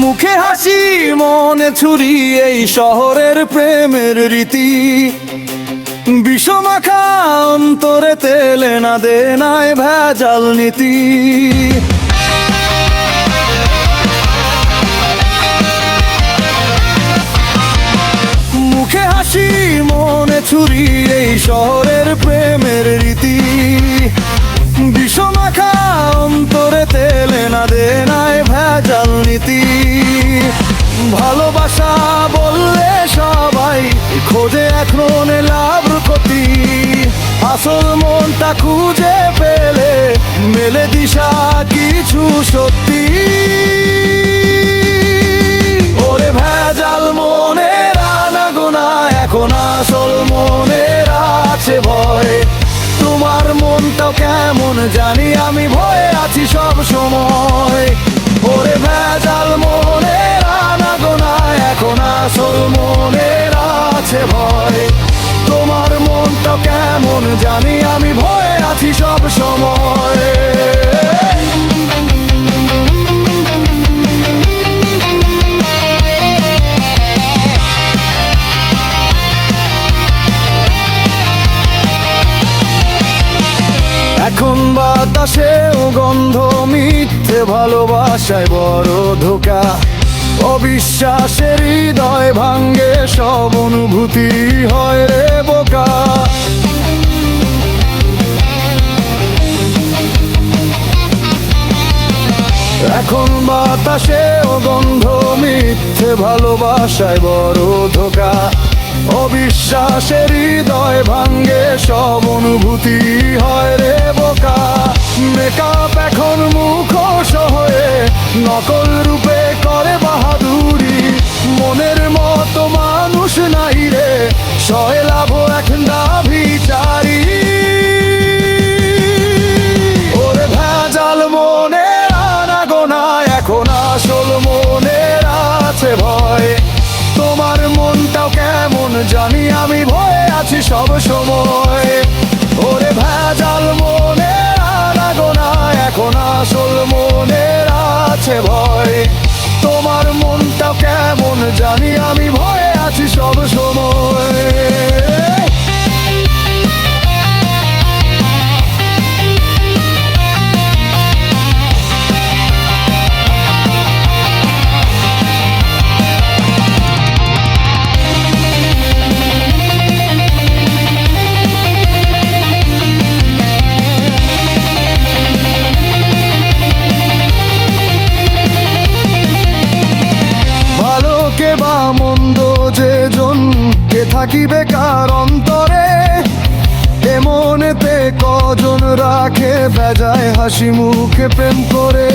মুখে হাসি মনে ছুরি এই শহরের প্রেমের রীতি। বিষমাখা অন্তরে তেলে না দে নাই ভেজাল নীতি। মুখে হাসি, মনে ছুরি এই শহরের প্রেমের রীতি। বিষমাখা অন্তরে তেলে না দে নাই ভেজাল নীতি। ভালোবাসা বললে সবাই, খোঁজে এখন লাভ ক্ষতি। আসল মনটা খুঁজে পেলে মেলে দিশা কিছু সত্যি। ওরে ভেজাল মনের আনাগোনা, এখন আসল মনের আছে ভয়। তোমার মনটাও কেমন জানি আমি ভয়ে আছি সব সময়। কেমন জানি আমি ভয়ে আছি সব সময়। এখন বাতাসেও গন্ধ, মিথ্যে ভালোবাসায় বড় ধোকা। অবিশ্বাসের হৃদয় ভাঙ্গে সব অনুভূতি হয় রে বোকা। এখন বাতাসে গন্ধ মিথ্যে ভালোবাসায় বড় ধোকা। অবিশ্বাসের হৃদয় ভাঙ্গে সব অনুভূতি হয় রে বোকা। মেকআপ এখন মুখ হয়ে নকল রূপে করে বাহাদুরি থাকিবে কার অন্তরে? এমনেতে কজন রাখে বেজায় হাসি মুখে প্রেম করে?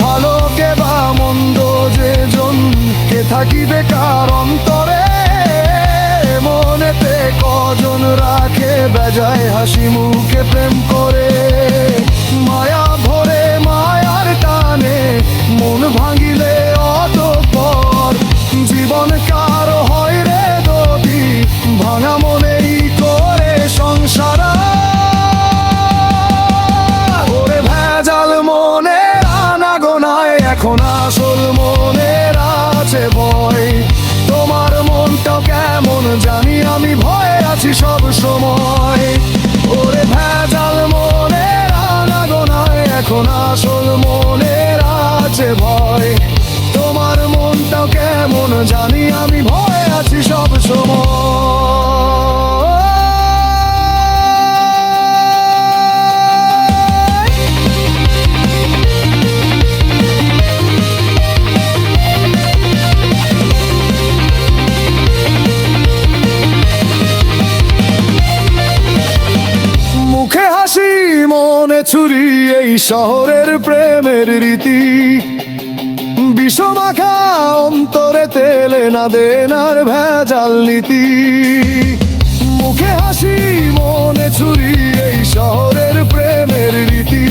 ভালো কে বা মন্দ যে জন কে থাকিবে কার অন্তরে? মনেতে কজন রাখে বেজায় হাসি মুখে প্রেম করে? মায়া মন কার হয় রে ভাঙা করে সংসার। ওরে ভেজাল মনে আনা গোনায় এখন আসল আছে ভয়। তোমার মনটা কেমন জানি আমি ভয়ে আছি সব সময়। ওরে ভেজাল মনে আনা গোনায় এখন আসল মন জানি আমি ভয়ে আছি সব সময়। মনে ছুরি এই শহরের প্রেমের রীতি। বিষমাখা অন্তরে তেলে না দেনার ভেজাল নীতি। মুখে হাসি, মনে ছুরি, এই শহরের প্রেমের রীতি।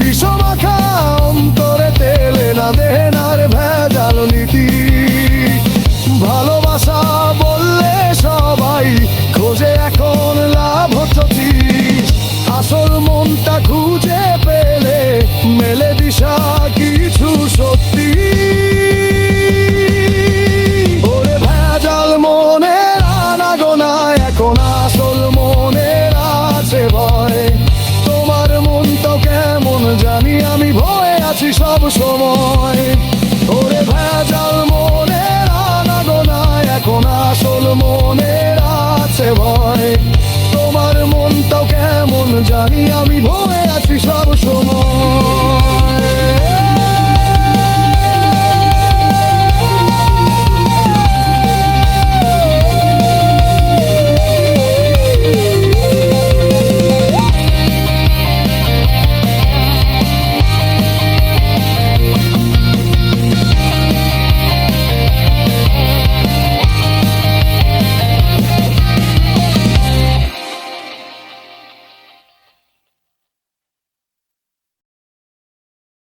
বিষমাখা অন্তরে তেলে না দেনার ভেজাল নীতি। ভালোবাসা বললে সবাই খোঁজে, এখন লাভ হচ্ছি আসল মনটা খুঁজে পেলে মেলে দিশা। আছি সব সময়